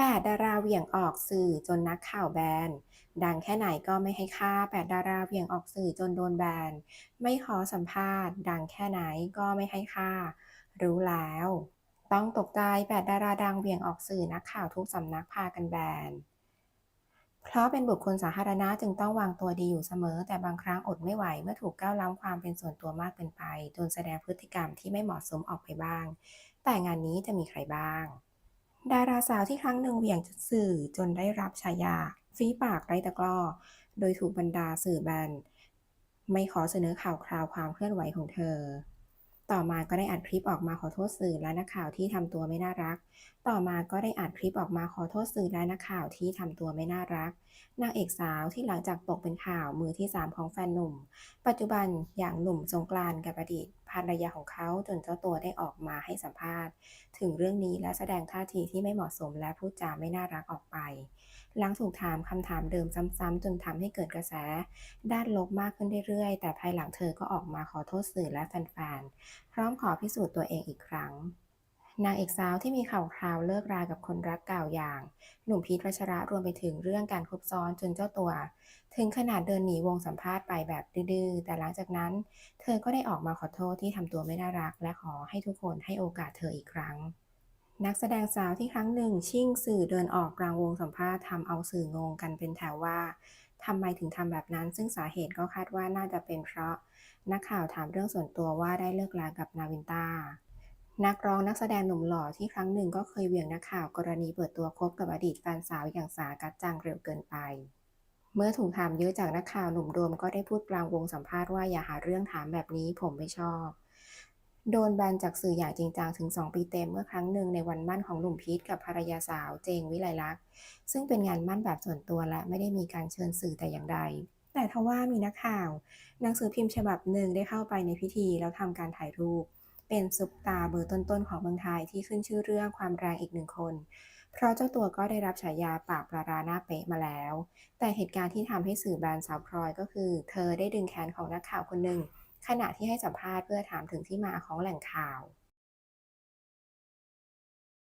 8 ดาราเหวี่ยงออกสื่อจนนักข่าวแบน ดังแค่ไหนก็ไม่ให้ค่า 8 ดาราเหวี่ยงออกสื่อจนโดนแบน ไม่ขอสัมภาษณ์ ดังแค่ไหนก็ไม่ให้ค่า รู้แล้ว ต้องตกใจ 8 ดาราดังเหวี่ยงออกสื่อนักข่าวทุกสำนักพากันแบน เพราะเป็นบุคคลสาธารณะจึงต้องวางตัวดีอยู่เสมอ แต่บางครั้งอดไม่ไหวเมื่อถูกก้าวล้ำความเป็นส่วนตัวมากเกินไป จนแสดงพฤติกรรมที่ไม่เหมาะสมออกไปบ้าง แต่งานนี้จะมีใครบ้าง ดาราสาวที่ครั้งหนึ่งเหวี่ยงสื่อจนได้รับฉายา ฝีปากไร้ตะกร้อ โดยถูกบรรดาสื่อแบนไม่ขอเสนอข่าวคราวความเคลื่อนไหวของเธอ ต่อมาก็ได้อัดคลิปออกมาขอโทษสื่อและนักข่าวที่ทำตัวไม่น่ารัก ต่อมาก็ได้อัดคลิปออกมาขอโทษสื่อและนักข่าวที่ทำตัวไม่น่ารัก นางเอกสาวที่หลังจากตกเป็นข่าวมือที่ 3 ของแฟนหนุ่ม ปัจจุบันอย่างหนุ่มสงกรานต์กับอดีต ภรรยาของเขาจนเจ้าตัวได้ออกมาให้สัมภาษณ์ ถึงเรื่องนี้และแสดงท่าทีที่ไม่เหมาะสมและพูดจาไม่น่ารักออกไป หลังถูกถามคำถามเดิมซ้ำๆจนทำให้เกิดกระแส ด้านลบมากขึ้นเรื่อยๆ แต่ภายหลังเธอก็ออกมาขอโทษสื่อและแฟนๆพร้อมขอพิสูจน์ตัวเองอีกครั้งนางเอกสาวที่มีข่าวคราวเลิกรากับคนรักเก่าอย่าง หนุ่มพีทรัชระรวมไปถึงเรื่องการคบซ้อนจนเจ้าตัว ถึงขนาดเดินหนีวงสัมภาษณ์ไปแบบดื้อแต่หลังจากนั้น เธอก็ได้ออกมาขอโทษที่ทำตัวไม่น่ารัก และขอให้ทุกคนให้โอกาสเธออีกครั้ง นักแสดงสาวที่ครั้งหนึ่งชิ่งสื่อเดินออกกลางวงสัมภาษณ์ทำเอาสื่องงกันเป็นแถวว่าทำไมถึงทำแบบนั้น ซึ่งสาเหตุก็คาดว่าน่าจะเป็นเพราะ นักข่าวถามเรื่องส่วนตัวว่าได้เลิกลากับนาวินตานักร้องนักแสดงหนุ่มหล่อที่ครั้งหนึ่งก็เคยเวียงนักข่าวกรณีเปิดตัวคบกับอดีตแฟนสาวอย่างสากัจจังเร็วเกินไป เมื่อถูกถามเยอะจากนักข่าวหนุ่มโดมก็ได้พูดกลางวงสัมภาษณ์ว่าอย่าหาเรื่องถามแบบนี้ผมไม่ชอบ โดนแบนจากสื่ออย่างจริงจังถึง 2 ปีเต็มเมื่อครั้งหนึ่งในวันมั่นของหนุ่มพีทกับภรรยาสาวเจงวิไลลักษ์ซึ่งเป็นงานมั่นแบบส่วนตัวและไม่ได้มีการเชิญสื่อแต่อย่างใด แต่ทว่ามีนักข่าว หนังสือพิมพ์ฉบับหนึ่งได้เข้าไปในพิธีแล้วทำการถ่ายรูป เป็นซุปตาเบอร์ต้นๆของเมืองไทยที่ขึ้นชื่อเรื่องความแรงอีกหนึ่งคน เพราะเจ้าตัวก็ได้รับฉายาปากปลาราหน้าเป๊ะมาแล้ว แต่เหตุการณ์ที่ทำให้สื่อแบนสาวพลอยก็คือ เธอได้ดึงแขนของนักข่าวคนหนึ่งขณะที่ให้สัมภาษณ์เพื่อถามถึงที่มาของแหล่งข่าว